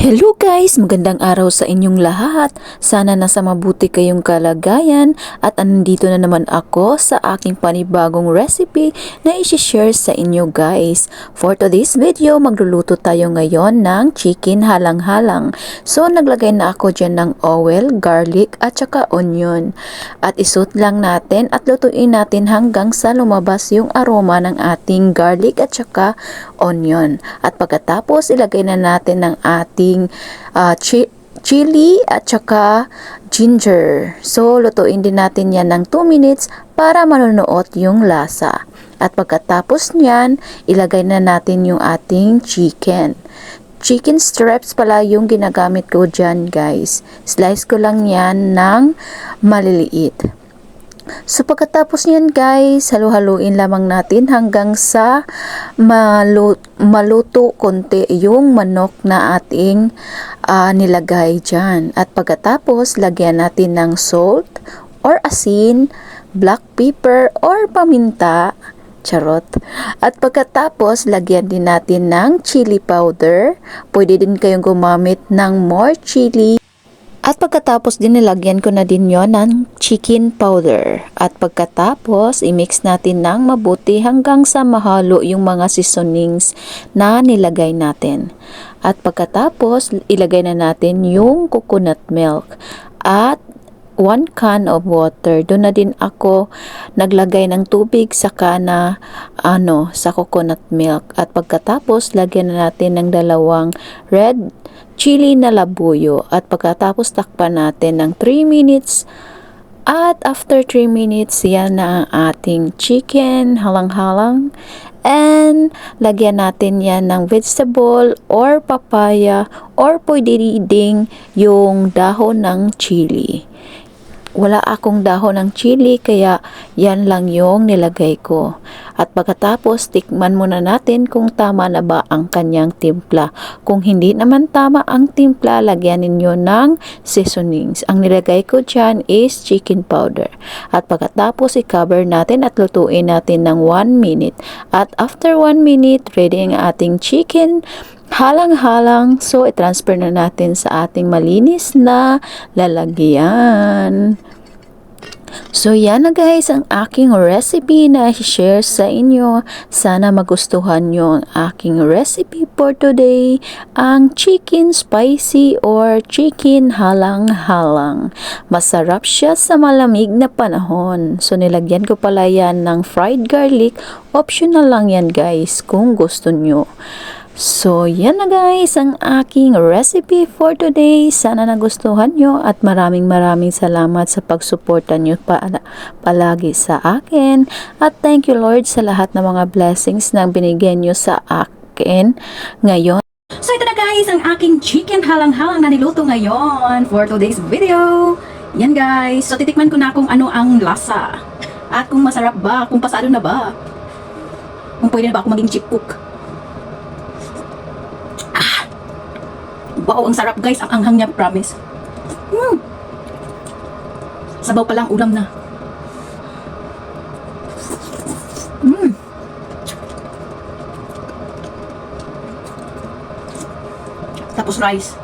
Hello guys! Magandang araw sa inyong lahat. Sana nasa mabuti kayong kalagayan at andito na naman ako sa aking panibagong recipe na isi-share sa inyo guys. For today's video, magluluto tayo ngayon ng chicken halang-halang. So naglagay na ako dyan ng oil, garlic at saka onion. At isut lang natin at lutuin natin hanggang sa lumabas yung aroma ng ating garlic at saka onion. At pagkatapos ilagay na natin ng ating ah, chi- chili at saka ginger. So, lutuin din natin yan ng 2 minutes para manunuot yung lasa. At pagkatapos niyan, ilagay na natin yung ating chicken. Chicken strips pala yung ginagamit ko dyan guys. Slice ko lang yan ng maliliit. So pagkatapos niyan guys, halu-haluin lamang natin hanggang sa malu- maluto konti yung manok na ating ah, nilagay dyan. At pagkatapos, lagyan natin ng salt or asin, black pepper or paminta. Charot. At pagkatapos, lagyan din natin ng chili powder. Pwede din kayong gumamit ng more chili at pagkatapos din nilagyan ko na din yon ng chicken powder. At pagkatapos, i-mix natin ng mabuti hanggang sa mahalo yung mga seasonings na nilagay natin. At pagkatapos, ilagay na natin yung coconut milk. At 1 can of water. Doon na din ako naglagay ng tubig sa kana ano sa coconut milk. At pagkatapos lagyan na natin ng dalawang red chili na labuyo. At pagkatapos takpan natin ng 3 minutes. At after 3 minutes yan na ang ating chicken halang-halang. And lagyan natin yan ng vegetable or papaya or pwede ding yung dahon ng chili wala akong dahon ng chili kaya yan lang yung nilagay ko. At pagkatapos tikman muna natin kung tama na ba ang kanyang timpla. Kung hindi naman tama ang timpla, lagyan ninyo ng seasonings. Ang nilagay ko dyan is chicken powder. At pagkatapos i-cover natin at lutuin natin ng 1 minute. At after 1 minute, ready ang ating chicken halang-halang. So, i-transfer na natin sa ating malinis na lalagyan. So, yan na guys ang aking recipe na share sa inyo. Sana magustuhan nyo ang aking recipe for today. Ang chicken spicy or chicken halang-halang. Masarap siya sa malamig na panahon. So, nilagyan ko pala yan ng fried garlic. Optional lang yan guys kung gusto nyo. So, yan na guys ang aking recipe for today. Sana nagustuhan nyo at maraming maraming salamat sa pagsuporta nyo pa palagi sa akin. At thank you Lord sa lahat ng mga blessings na binigyan nyo sa akin ngayon. So ito na guys, ang aking chicken halang-halang na niluto ngayon for today's video. Yan guys, so titikman ko na kung ano ang lasa. At kung masarap ba, kung pasado na ba. Kung pwede na ba ako maging chip cook. Wow, ang sarap guys, ang anghang niya, promise. Mm. Sabaw pa lang, ulam na. Mm. Tapos rice.